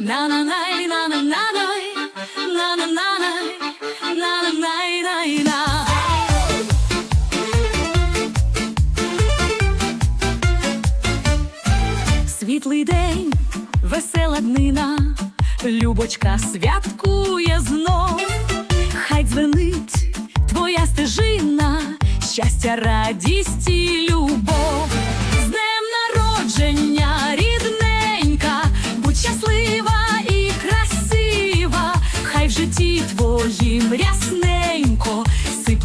на на на на на на на на на на най най на Світлий день, весела днина, Любочка святкує знов, хай дзвенить твоя стежина, щастя, радість і любов.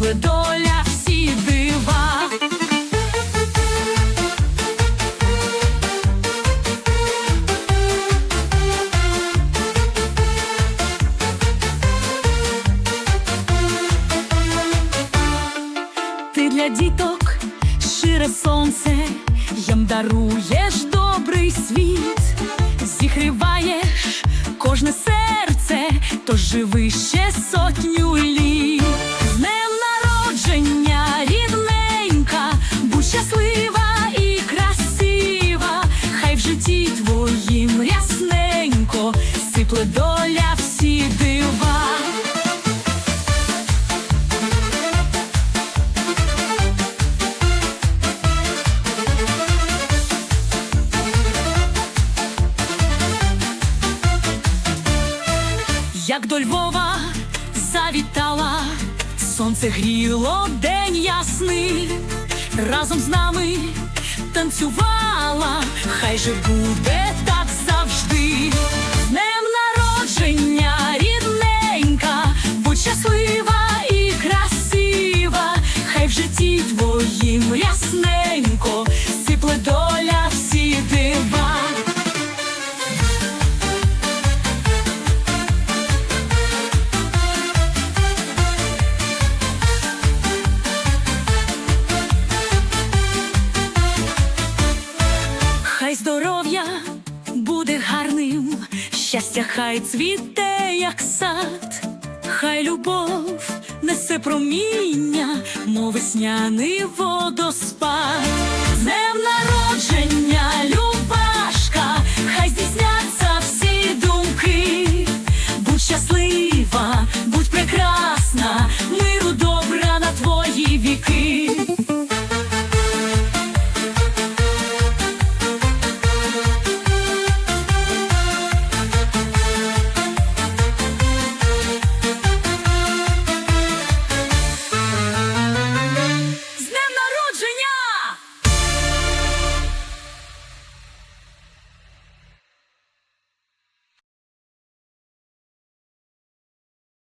Сипле доля всі дива. Ти для діток шире сонце, їм даруєш добрий світ, зігріваєш кожне серце, тож живи ще сотню літ. Народження, рідненька, будь щаслива і красива, хай в житті твоїм рясненько, сипле доля всі дива. Як до Львова завітала, сонце гріло день ясний, разом з нами танцювала, хай же буде здоров'я буде гарним, щастя, хай цвіте, як сад, хай любов несе проміння, мов весняний водоспад, днем народження, любашка, хай здійсняться всі думки, будь щаслива, будь прекрасна, миру добра на твої віки.